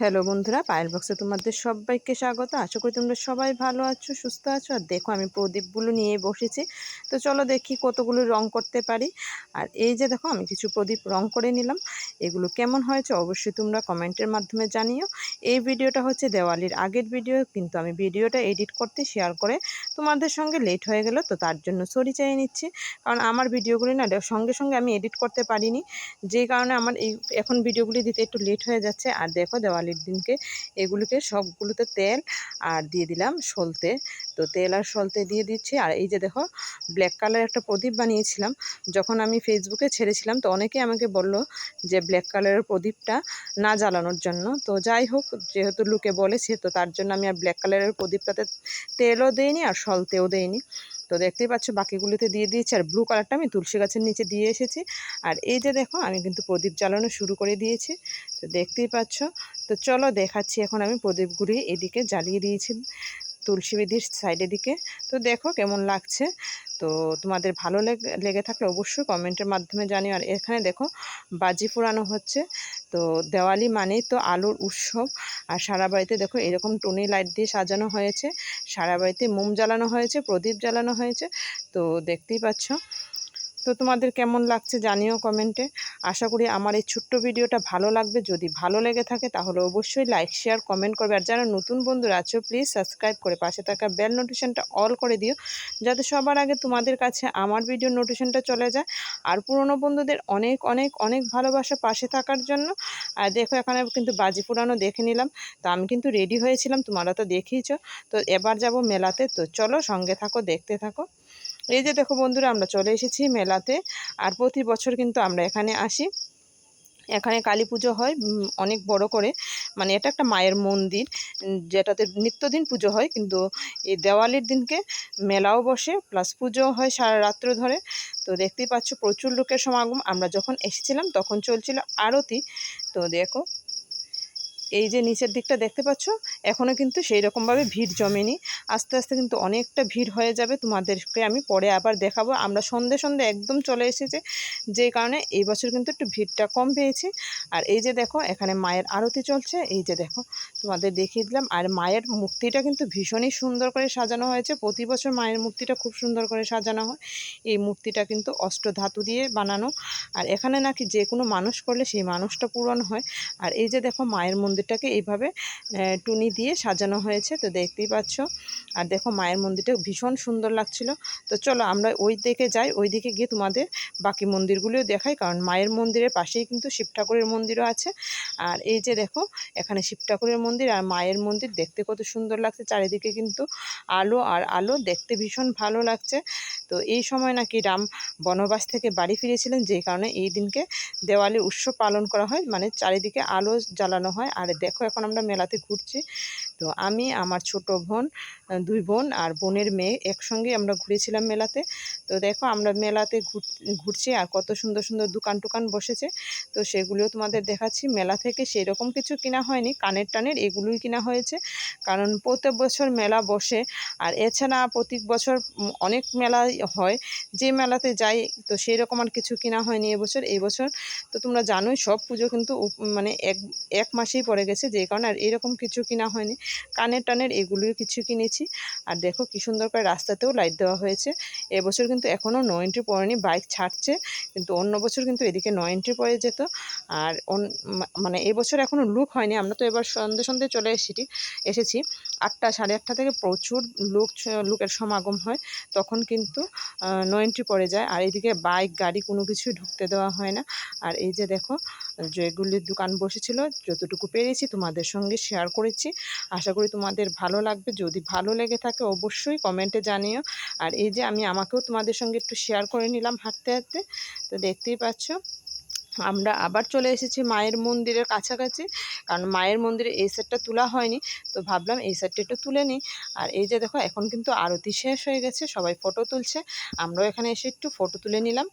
Hello বন্ধুরা, পায়েল বক্সে তোমাদের সবাইকে স্বাগত। আশা করি তোমরা সবাই ভালো আছো, সুস্থ আছো। আর দেখো, আমি প্রদীপগুলো নিয়ে বসেছি। তো চলো দেখি কতগুলো রং করতে পারি। আর এই যে দেখো, আমি কিছু প্রদীপ রং করে নিলাম। এগুলো কেমন হয়েছে অবশ্যই তোমরা কমেন্টের মাধ্যমে জানিও। এই ভিডিওটা হচ্ছে দেওয়ালির আগের ভিডিও কিন্তু আমি ভিডিওটা এডিট করতে শেয়ার করে তোমাদের সঙ্গে লেট হয়ে গেল, তো তার জন্য সরি চাই নিচ্ছি। কারণ আমার ভিডিওগুলি না, সঙ্গে সঙ্গে আমি এডিট করতে পারিনি। যেই কারণে আমার এই, এখন ভিডিওগুলি দিতে একটু লেট হয়ে যাচ্ছে। আর দেখো দেওয়ালি দিওয়ালির দিনকে এগুলিকে সবগুলোতে তেল আর দিয়ে দিলাম সলতে। তো তেল আর সলতে দিয়ে দিচ্ছি। আর এই যে দেখো ব্ল্যাক কালার একটা প্রদীপ বানিয়েছিলাম। যখন আমি ফেসবুকে ছেড়েছিলাম, তো অনেকে আমাকে বলল যে ব্ল্যাক কালারের প্রদীপটা না জ্বালানোর জন্য। তো যাই হোক, যেহেতু লুকে বলেছে, তো তার জন্য আমি আর ব্ল্যাক কালারের প্রদীপটাতে তেলও দেইনি আর সলতেও দেইনি। তো দেখতেই পাচ্ছ, বাকিগুলিতে দিয়ে দিয়েছি। আর ব্লু কালারটা আমি তুলসী গাছের নিচে দিয়ে এসেছি। আর এই যে দেখো, আমি কিন্তু প্রদীপ জ্বালানো শুরু করে দিয়েছি। তো দেখতেই পাচ্ছ তো চলো দেখাচ্ছি, এখন আমি প্রদীপগুলি এদিকে জ্বালিয়ে দিয়েছি, তুলসী বিধির সাইডের দিকে তো দেখো কেমন লাগছে। তো তোমাদের ভালো লেগে থাকলে অবশ্যই কমেন্টের মাধ্যমে জানিও। আর এখানে দেখো বাজি পোড়ানো হচ্ছে। তো দেওয়ালি মানেই তো আলোর উৎসব। আর সারা বাড়িতে দেখো এরকম টুনি লাইট দিয়ে সাজানো হয়েছে। সারা বাড়িতে মোম জ্বালানো হয়েছে, প্রদীপ জ্বালানো হয়েছে। তো দেখতেই পাচ্ছ। তো তোমাদের কেমন লাগছে জানিও কমেন্টে আশা করি আমার এই ছোট্ট ভিডিওটা ভালো লাগবে। যদি ভালো লেগে থাকে তাহলে অবশ্যই লাইক শেয়ার কমেন্ট করবে। আর যারা নতুন বন্ধুরা আছো প্লিজ সাবস্ক্রাইব করে পাশে থাকা বেল নোটিফিকেশানটা অল করে দিও। যাতে সবার আগে তোমাদের কাছে আমার ভিডিও নোটিফিকেশানটা চলে যায়। আর পুরনো বন্ধুদের অনেক অনেক অনেক ভালোবাসা পাশে থাকার জন্য। আর দেখো এখানে কিন্তু বাজি পুরানো দেখে নিলাম। তো আমি কিন্তু রেডি হয়েছিলাম, তোমরা তো দেখিয়েছ তো এবার যাব মেলাতে। তো চলো সঙ্গে থাকো, দেখতে থাকো। এই যে দেখো বন্ধুরা, আমরা চলে এসেছি মেলাতে আর প্রতি বছর কিন্তু আমরা এখানে আসি। এখানে কালী পুজো হয় অনেক বড় করে। মানে এটা একটা মায়ের মন্দির যেটাতে নিত্যদিন পুজো হয়। কিন্তু এই দেওয়ালির দিনকে মেলাও বসে, প্লাস পুজোও হয় সারা রাত্র ধরে। তো দেখতেই পাচ্ছ প্রচুর লোকের সমাগম। আমরা যখন এসেছিলাম, তখন চলছিল আরতি। তো দেখো এই যে নিচের দিকটা দেখতে পাচ্ছ এখনও কিন্তু সেই রকমভাবে ভিড় জমেনি। আস্তে আস্তে কিন্তু অনেকটা ভিড় হয়ে যাবে তোমাদেরকে আমি পরে আবার দেখাবো। আমরা সন্ধে সন্ধে একদম চলে এসেছে, যে কারণে এই বছর কিন্তু একটু ভিড়টা কম পেয়েছি। আর এই যে দেখো, এখানে মায়ের আরতি চলছে। এই যে দেখো, তোমাদের দেখিয়ে দিলাম। আর মায়ের মূর্তিটা কিন্তু ভীষণই সুন্দর করে সাজানো হয়েছে। প্রতি বছর মায়ের মূর্তিটা খুব সুন্দর করে সাজানো হয়। এই মূর্তিটা কিন্তু অষ্ট ধাতু দিয়ে বানানো। আর এখানে নাকি যে কোনো মানুষ করলে সেই মানুষটা পূরণ হয়। আর এই যে দেখো, মায়ের মন্দির মন্দিরটাকে এইভাবে টুনি দিয়ে সাজানো হয়েছে, তো দেখতেই পাচ্ছ। আর দেখো মায়ের মন্দিরটা ভীষণ সুন্দর লাগছিল। তো চলো আমরা ওই দিকে যাই, ওই দিকে গিয়ে তোমাদের বাকি মন্দিরগুলিও দেখাই, কারণ মায়ের মন্দিরের পাশেই কিন্তু শিব ঠাকুরের মন্দিরও আছে। আর এই যে দেখো, এখানে শিব ঠাকুরের মন্দির আর মায়ের মন্দির দেখতে কত সুন্দর লাগছে চারিদিকে কিন্তু আলো আর আলো দেখতে ভীষণ ভালো লাগছে। তো এই সময় নাকি রাম বনবাস থেকে বাড়ি ফিরেছিলেন যেই কারণে এই দিনকে দেওয়ালি উৎসব পালন করা হয় মানে চারিদিকে আলো জ্বালানো হয় আর দেখো, এখন আমরা মেলাতে ঘুরছি। তো আমি, আমার ছোট বোন দুই বোন আর বোনের মেয়ে একসঙ্গে আমরা ঘুরেছিলাম মেলাতে। তো দেখো, আমরা মেলাতে ঘুরছি আর কত সুন্দর সুন্দর দোকান টোকান বসেছে। তো সেগুলিও তোমাদের দেখাচ্ছি। মেলা থেকে সেই রকম কিছু কিনা হয়নি, কানের টানের এগুলোই কিনা হয়েছে। কারণ প্রত্যেক বছর মেলা বসে আর এছাড়া প্রতি বছর অনেক মেলা হয়। যে মেলাতে যাই, তো সেই রকম আর কিছু কিনা হয়নি এবছর। এই বছর তো তোমরা জানোই, সব পুজো কিন্তু মানে এক এক মাসেই পড়ে গেছে যে কারণে আর এরকম কিছু কিনা হয়নি। কানের টানের এগুলোই কিছু কিনেছি। আর দেখো কি সুন্দর করে রাস্তাতেও লাইট দেওয়া হয়েছে। এবছর কিন্তু এখনও নো এন্ট্রি পড়েনি বাইক ছাড়ছে। কিন্তু অন্য বছর কিন্তু এদিকে নো এন্ট্রি পড়ে যেত। আর মানে এবছর এখনও লুক হয়নি। আমরা তো এবার সন্ধে সন্ধে চলে এসেছি এসেছি। আটটা, সাড়ে আটটা থেকে প্রচুর লোক লোকের সমাগম হয়। তখন কিন্তু নো এন্ট্রি পড়ে যায়। আর এদিকে বাইক গাড়ি কোনো কিছুই ঢুকতে দেওয়া হয় না। আর এই যে দেখো যেগুলির দোকান বসেছিল, যতটুকু পেরেছি তোমাদের সঙ্গে শেয়ার করেছি। আশা করি তোমাদের ভালো লাগবে। যদি ভালো লেগে থাকে অবশ্যই কমেন্টে জানিও। আর এই যে আমি, আমাকেও তোমাদের সঙ্গে একটু শেয়ার করে নিলাম হাঁটতে হাঁটতে। তো দেখতেই পাচ্ছ। আমরা আবার চলে এসেছি মায়ের মন্দিরের কাছাকাছি। কারণ মায়ের মন্দিরে এই সেটটা তোলা হয়নি। তো ভাবলাম এই সেটটা একটু তুলে নিই। আর এই যে দেখো, এখন কিন্তু আরতি শেষ হয়ে গেছে, সবাই ফটো তুলছে। আমরাও এখানে এসে একটু ফটো তুলে নিলাম।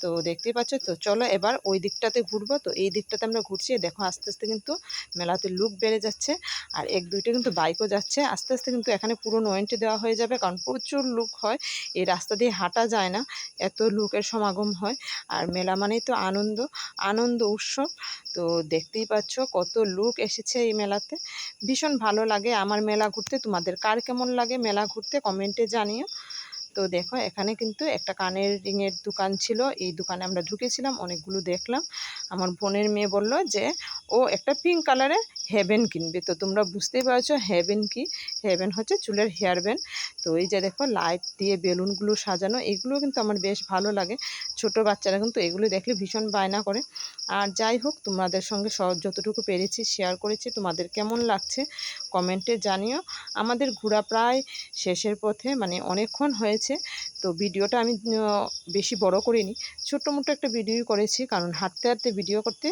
তো দেখতেই পাচ্ছ, তো চলো এবার ওই দিকটাতে ঘুরবো। তো এই দিকটাতে আমরা ঘুরছি দেখো আস্তে আস্তে কিন্তু মেলাতে লুক বেড়ে যাচ্ছে। আর এক দুইটা কিন্তু বাইকও যাচ্ছে। আস্তে আস্তে কিন্তু এখানে পুরো নোয়েন্টে দেওয়া হয়ে যাবে, কারণ প্রচুর লুক হয়। এই রাস্তা দিয়ে হাঁটা যায় না, এত লুকের সমাগম হয়। আর মেলা মানেই তো আনন্দ। আনন্দ উৎসব। তো দেখতেই পাচ্ছ কত লোক এসেছে এই মেলাতে। ভীষণ ভালো লাগে আমার মেলা ঘুরতে। তোমাদের কার কেমন লাগে মেলা ঘুরতে কমেন্টে জানিও। তো দেখো এখানে কিন্তু একটা কানের রিংয়ের দোকান ছিল। এই দোকানে আমরা ঢুকেছিলাম, অনেকগুলো দেখলাম। আমার বোনের মেয়ে বলল যে, ও একটা পিঙ্ক কালারের হেভেন কিনবে। তো তোমরা বুঝতেই পারছ, হেভেন কি? হেভেন হচ্ছে চুলের হেয়ার ব্যান্ড। তো এই যে দেখো, লাইট দিয়ে বেলুনগুলো সাজানো, এগুলো কিন্তু আমার বেশ ভালো লাগে। ছোট বাচ্চারা কিন্তু এগুলো দেখলে ভীষণ বায়না করে। আর যাই হোক, তোমাদের সঙ্গে সব যতটুকু পেরেছি শেয়ার করেছি, তোমাদের কেমন লাগছে কমেন্টে জানিও। আমাদের ঘোরা প্রায় শেষের পথে মানে অনেকক্ষণ হয়েছে। তো ভিডিওটা আমি বেশি বড় করিনি, ছোট্ট মোটো একটা ভিডিও করেছি। কারণ হাঁটতে হাঁটতে, ভিডিও করতে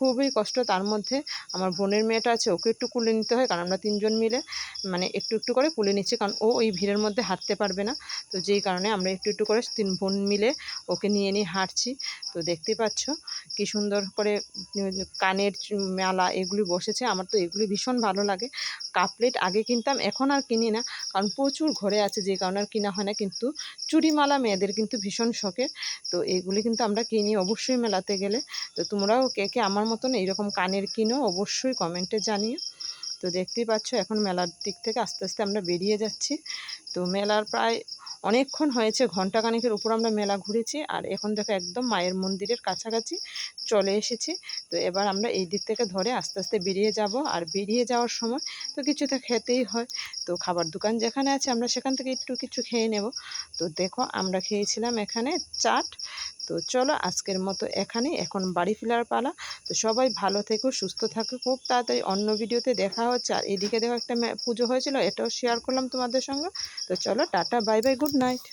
খুবই কষ্ট। তার মধ্যে আমার বোনের মেয়েটা আছে, ওকে একটু কুলে নিতে হয়, কারণ আমরা তিনজন মিলে। মানে একটু একটু করে কুলে নিচ্ছি। কারণ ও ওই ভিড়ের মধ্যে হাঁটতে পারবে না। তো যেই কারণে আমরা একটু একটু করে তিন বোন মিলে ওকে নিয়ে নিয়ে হাঁটছি। তো দেখতেই পাচ্ছ কি সুন্দর করে কানের মেলা এগুলি বসেছে। আমার তো এগুলি ভীষণ ভালো লাগে। কাপলেট আগে কিনতাম, এখন আর কিনি না। কারণ প্রচুর ঘরে আছে, যে কারণে আর কিনা হয় না। কিন্তু চুড়িমালা মেয়েদের কিন্তু ভীষণ শখের তো এগুলি কিন্তু আমরা কিনি অবশ্যই মেলাতে গেলে। তো তোমরাও কে কে আমার মতন এইরকম কানের কিনো, অবশ্যই কমেন্টে জানিও। তো দেখতেই পাচ্ছ, এখন মেলার দিক থেকে আস্তে আস্তে আমরা বেরিয়ে যাচ্ছি। তো মেলার প্রায় অনেকক্ষণ হয়েছে ঘণ্টা খানেকের উপর আমরা মেলা ঘুরেছি আর এখন দেখো একদম মায়ের মন্দিরের কাছাকাছি চলে এসেছি। তো এবার আমরা এই দিক থেকে ধরে আস্তে আস্তে বেরিয়ে যাব আর বেরিয়ে যাওয়ার সময় তো কিছু তো খেতেই হয়। তো খাবার দোকান যেখানে আছে আমরা সেখান থেকে একটু কিছু খেয়ে নেব। তো দেখো আমরা খেয়েছিলাম এখানে চাট তো চলো আজকের মতো এখানেই। এখন বাড়ি ফেরার পালা। তো সবাই ভালো থেকো, সুস্থ থাকো। খুব তাড়াতাড়ি অন্য ভিডিওতে দেখা হচ্ছে। আর এদিকে দেখো একটা পুজো হয়েছিল, এটাও শেয়ার করলাম তোমাদের সঙ্গে। তো চলো tata bye bye good night